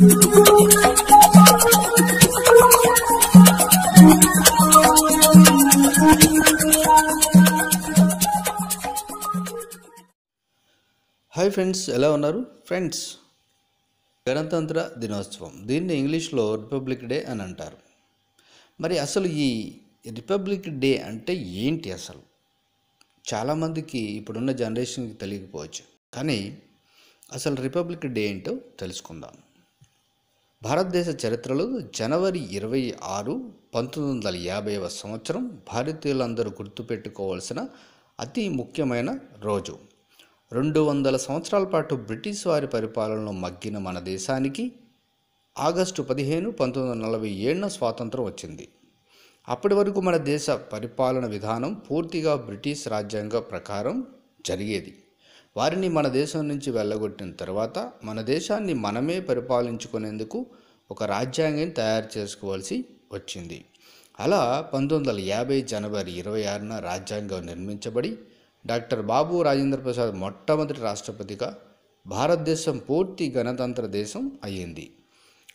Hi friends ఎలా ఉన్నారు? Friends గణతంత్ర దినోత్సవం దీన్ని ఇంగ్లీష్లో రిపబ్లిక్ డే అని అంటారు. మరి అసలు ఈ రిపబ్లిక్ డే అంటే ఏంటి అసలు? చాలామందికి ఇప్పుడున్న జనరేషన్కి తెలియకపోవచ్చు. కానీ అసలు రిపబ్లిక్ డే ఏంటో తెలుసుకుందాం. భారతదేశ చరిత్రలో జనవరి ఇరవై ఆరు పంతొమ్మిది వందల యాభైవ సంవత్సరం భారతీయులందరూ గుర్తుపెట్టుకోవాల్సిన అతి ముఖ్యమైన రోజు. రెండు వందల సంవత్సరాల పాటు బ్రిటిష్ వారి పరిపాలనలో మగ్గిన మన దేశానికి ఆగస్టు పదిహేను పంతొమ్మిది వందల నలభై ఏడున స్వాతంత్రం వచ్చింది. అప్పటి వరకు మన దేశ పరిపాలన విధానం పూర్తిగా బ్రిటిష్ రాజ్యాంగ ప్రకారం జరిగేది. వారిని మన దేశం నుంచి వెళ్ళగొట్టిన తర్వాత మన దేశాన్ని మనమే పరిపాలించుకునేందుకు ఒక రాజ్యాంగం తయారు చేసుకోవాల్సి వచ్చింది. అలా పంతొమ్మిది వందల యాభై జనవరి ఇరవై ఆరున రాజ్యాంగం నిర్మించబడి డాక్టర్ బాబు రాజేంద్ర ప్రసాద్ మొట్టమొదటి రాష్ట్రపతిగా భారతదేశం పూర్తి గణతంత్ర దేశం అయ్యింది.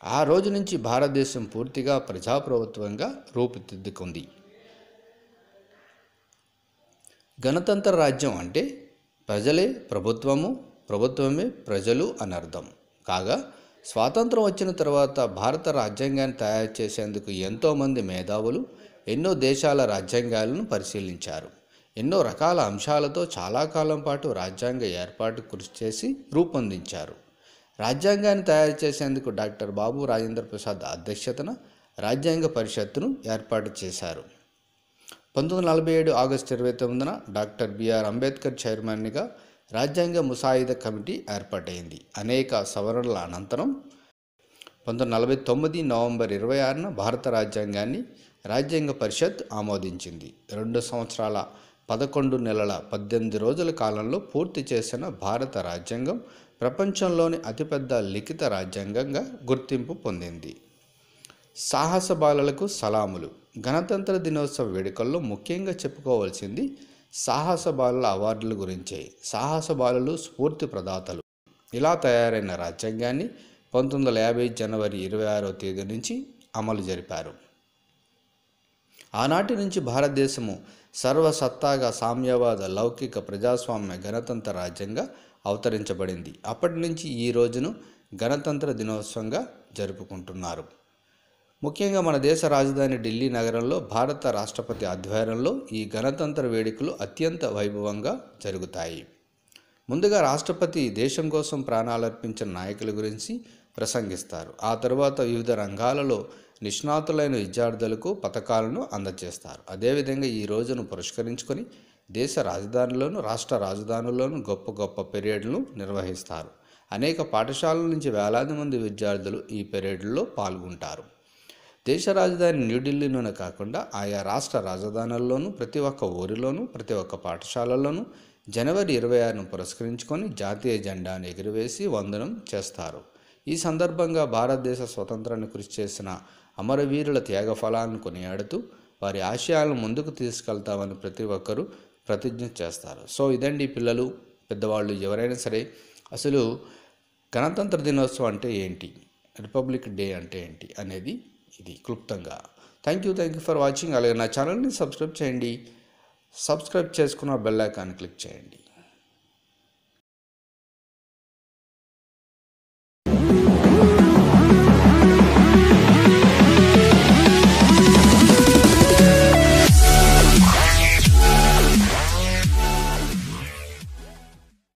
ఆ రోజు నుంచి భారతదేశం పూర్తిగా ప్రజాప్రభుత్వంగా రూపుదిద్దుకుంది. గణతంత్ర రాజ్యం అంటే ప్రజలే ప్రభుత్వము ప్రభుత్వమే ప్రజలు అని అర్థం. కాగా స్వాతంత్రం వచ్చిన తర్వాత భారత రాజ్యాంగాన్ని తయారు చేసేందుకు ఎంతోమంది మేధావులు ఎన్నో దేశాల రాజ్యాంగాలను పరిశీలించారు. ఎన్నో రకాల అంశాలతో చాలా కాలం పాటు రాజ్యాంగ ఏర్పాటు కృషి చేసి రూపొందించారు. రాజ్యాంగాన్ని తయారు చేసేందుకు డాక్టర్ బాబు రాజేంద్ర ప్రసాద్ అధ్యక్షతన రాజ్యాంగ పరిషత్తును ఏర్పాటు చేశారు. పంతొమ్మిది నలభై ఏడు ఆగస్టు ఇరవై తొమ్మిదిన డాక్టర్ బిఆర్ అంబేద్కర్ చైర్మన్గా రాజ్యాంగ ముసాయిదా కమిటీ ఏర్పాటైంది. అనేక సవరణల అనంతరం పంతొమ్మిది నలభై తొమ్మిది నవంబర్ ఇరవై ఆరున భారత రాజ్యాంగాన్ని రాజ్యాంగ పరిషత్ ఆమోదించింది. రెండు సంవత్సరాల పదకొండు నెలల పద్దెనిమిది రోజుల కాలంలో పూర్తి చేసిన భారత రాజ్యాంగం ప్రపంచంలోని అతిపెద్ద లిఖిత రాజ్యాంగంగా గుర్తింపు పొందింది. సాహస బాలలకు సలాములు గణతంత్ర దినోత్సవ వేడుకల్లో ముఖ్యంగా చెప్పుకోవాల్సింది సాహస బాలల అవార్డుల గురించే. సాహస బాలలు స్ఫూర్తి ప్రదాతలు. ఇలా తయారైన రాజ్యాంగాన్ని పంతొమ్మిది వందల యాభై జనవరి ఇరవై ఆరో తేదీ నుంచి అమలు జరిపారు. ఆనాటి నుంచి భారతదేశము సర్వసత్తాగా సామ్యవాద లౌకిక ప్రజాస్వామ్య గణతంత్ర రాజ్యంగా అవతరించబడింది. అప్పటి నుంచి ఈ రోజును గణతంత్ర దినోత్సవంగా జరుపుకుంటున్నారు. ముఖ్యంగా మన దేశ రాజధాని ఢిల్లీ నగరంలో భారత రాష్ట్రపతి ఆధ్వర్యంలో ఈ గణతంత్ర వేడుకలు అత్యంత వైభవంగా జరుగుతాయి. ముందుగా రాష్ట్రపతి దేశం కోసం ప్రాణాలర్పించిన నాయకుల గురించి ప్రసంగిస్తారు. ఆ తర్వాత వివిధ రంగాలలో నిష్ణాతులైన విద్యార్థులకు పథకాలను అందజేస్తారు. అదేవిధంగా ఈ రోజును పురస్కరించుకొని దేశ రాజధానిలోను రాష్ట్ర రాజధానుల్లోను గొప్ప గొప్ప పెరేడ్లను నిర్వహిస్తారు. అనేక పాఠశాలల నుంచి వేలాది మంది విద్యార్థులు ఈ పెరేడ్లో పాల్గొంటారు. దేశ రాజధాని న్యూఢిల్లీలోనే కాకుండా ఆయా రాష్ట్ర రాజధానుల్లోనూ ప్రతి ఒక్క ఊరిలోనూ ప్రతి ఒక్క పాఠశాలలోనూ జనవరి ఇరవై ఆరును పురస్కరించుకొని జాతీయ జెండాను ఎగురవేసి వందనం చేస్తారు. ఈ సందర్భంగా భారతదేశ స్వతంత్రాన్ని కృషి చేసిన అమరవీరుల త్యాగ ఫలాలను కొనియాడుతూ వారి ఆశయాలను ముందుకు తీసుకెళ్తామని ప్రతి ఒక్కరూ ప్రతిజ్ఞ చేస్తారు. సో ఇదండి పిల్లలు పెద్దవాళ్ళు ఎవరైనా సరే అసలు గణతంత్ర దినోత్సవం అంటే ఏంటి? రిపబ్లిక్ డే అంటే ఏంటి? అనేది ఇది క్లుప్తంగా. Thank you thank you for watching అలాగే నా ఛానల్ని సబ్స్క్రైబ్ చేయండి. సబ్స్క్రైబ్ చేసుకున్న బెల్ ఐకాన్ క్లిక్ చేయండి.